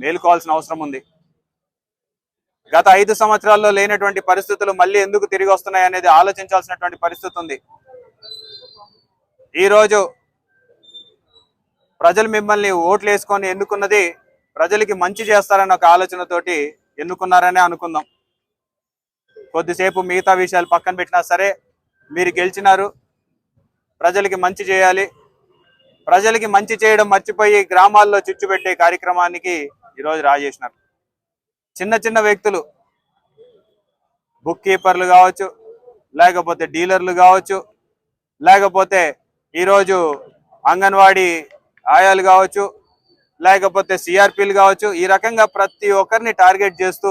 మేలుకోవాల్సిన అవసరం ఉంది. గత ఐదు సంవత్సరాల్లో లేనటువంటి పరిస్థితులు మళ్ళీ ఎందుకు తిరిగి వస్తున్నాయి అనేది ఆలోచించాల్సినటువంటి పరిస్థితి ఉంది. ఈరోజు ప్రజలు మిమ్మల్ని ఓట్లు వేసుకొని ఎన్నుకున్నది ప్రజలకి మంచి చేస్తారన్న ఒక ఆలోచనతోటి ఎన్నుకున్నారనే అనుకుందాం. కొద్దిసేపు మిగతా విషయాలు పక్కన పెట్టినా సరే మీరు గెలిచినారు ప్రజలకి మంచి చేయాలి. ప్రజలకి మంచి చేయడం మర్చిపోయి గ్రామాల్లో చిచ్చు పెట్టే కార్యక్రమానికి ఈరోజు రాజేసినారు. చిన్న చిన్న వ్యక్తులు బుక్ కీపర్లు కావచ్చు లేకపోతే డీలర్లు కావచ్చు లేకపోతే ఈరోజు అంగన్వాడీ ఆయాలు కావచ్చు లేకపోతే సిఆర్పీలు కావచ్చు ఈ రకంగా ప్రతి ఒక్కరిని టార్గెట్ చేస్తూ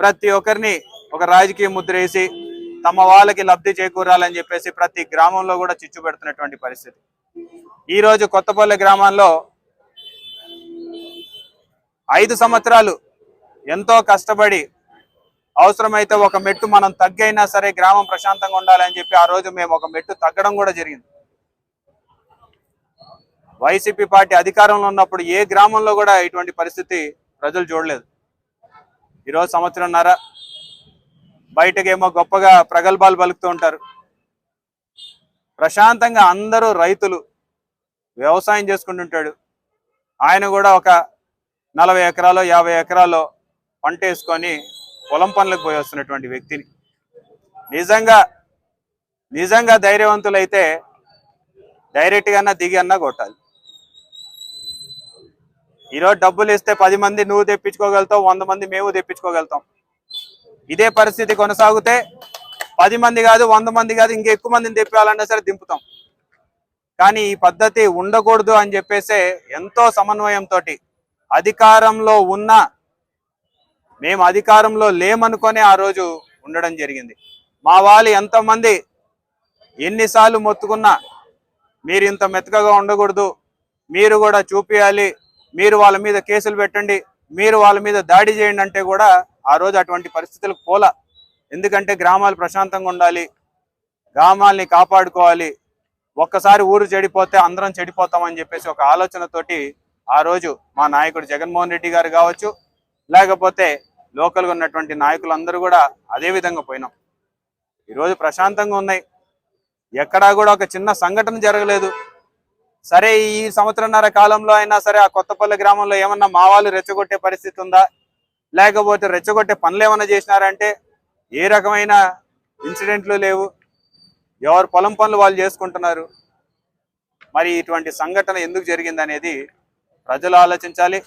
ప్రతి ఒక్కరిని ఒక రాజకీయ ముద్ర వేసి తమ వాళ్ళకి లబ్ధి చేకూరాలని చెప్పేసి ప్రతి గ్రామంలో కూడా చిచ్చు పెడుతున్నటువంటి పరిస్థితి. ఈ రోజు కొత్తపల్లి గ్రామంలో ఐదు సంవత్సరాలు ఎంతో కష్టపడి అవసరమైతే ఒక మెట్టు మనం తగ్గైనా సరే గ్రామం ప్రశాంతంగా ఉండాలని చెప్పి ఆ రోజు మేము ఒక మెట్టు తగ్గడం కూడా జరిగింది. వైసీపీ పార్టీ అధికారంలో ఉన్నప్పుడు ఏ గ్రామంలో కూడా ఇటువంటి పరిస్థితి ప్రజలు చూడలేదు. ఈరోజు సంవత్సరంన్నర బయటకేమో గొప్పగా ప్రగల్భాలు పలుకుతూ ఉంటారు. ప్రశాంతంగా అందరూ రైతులు వ్యవసాయం చేసుకుంటుంటాడు. ఆయన కూడా ఒక నలభై ఎకరాలు యాభై ఎకరాలు పంట వేసుకొని పొలం పనులకు పోయి వస్తున్నటువంటి వ్యక్తిని. నిజంగా నిజంగా ధైర్యవంతులైతే డైరెక్ట్గా దిగి అన్నా కొట్టాలి. ఈరోజు డబ్బులు ఇస్తే పది మంది నువ్వు తెప్పించుకోగలుగుతావు వంద మంది మేము తెప్పించుకోగలుగుతాం. ఇదే పరిస్థితి కొనసాగితే పది మంది కాదు వంద మంది కాదు ఇంకా ఎక్కువ మందిని తెప్పాలన్నా సరే దింపుతాం. కానీ ఈ పద్ధతి ఉండకూడదు అని చెప్పేసే ఎంతో సమన్వయంతో అధికారంలో ఉన్న మేము అధికారంలో లేమనుకొని ఆ రోజు ఉండడం జరిగింది. మా వాళ్ళు ఎంతమంది ఎన్నిసార్లు మొత్తుకున్నా మీరు ఇంత మెత్తగా ఉండకూడదు మీరు కూడా చూపించాలి మీరు వాళ్ళ మీద కేసులు పెట్టండి మీరు వాళ్ళ మీద దాడి చేయండి అంటే కూడా ఆ రోజు అటువంటి పరిస్థితులకు పోలా. ఎందుకంటే గ్రామాలు ప్రశాంతంగా ఉండాలి గ్రామాల్ని కాపాడుకోవాలి ఒక్కసారి ఊరు చెడిపోతే అందరం చెడిపోతామని చెప్పేసి ఒక ఆలోచనతోటి ఆ రోజు మా నాయకుడు జగన్మోహన్ రెడ్డి గారు కావచ్చు లేకపోతే లోకల్గా ఉన్నటువంటి నాయకులందరూ కూడా అదే విధంగా పోయినాం. ఈరోజు ప్రశాంతంగా ఉన్నాయి. ఎక్కడా కూడా ఒక చిన్న సంఘటన జరగలేదు. సరే ఈ సంవత్సరంన్నర కాలంలో అయినా సరే ఆ కొత్తపల్లి గ్రామంలో ఏమన్నా మా వాళ్ళు రెచ్చగొట్టే పరిస్థితి ఉందా? లేకపోతే రెచ్చగొట్టే పనులు ఏమన్నా చేసినారంటే ఏ రకమైన ఇన్సిడెంట్లు లేవు. ఎవరు పొలం పనులు వాళ్ళు చేసుకుంటున్నారు. మరి ఇటువంటి సంఘటన ఎందుకు జరిగిందనేది ప్రజలు ఆలోచించాలి.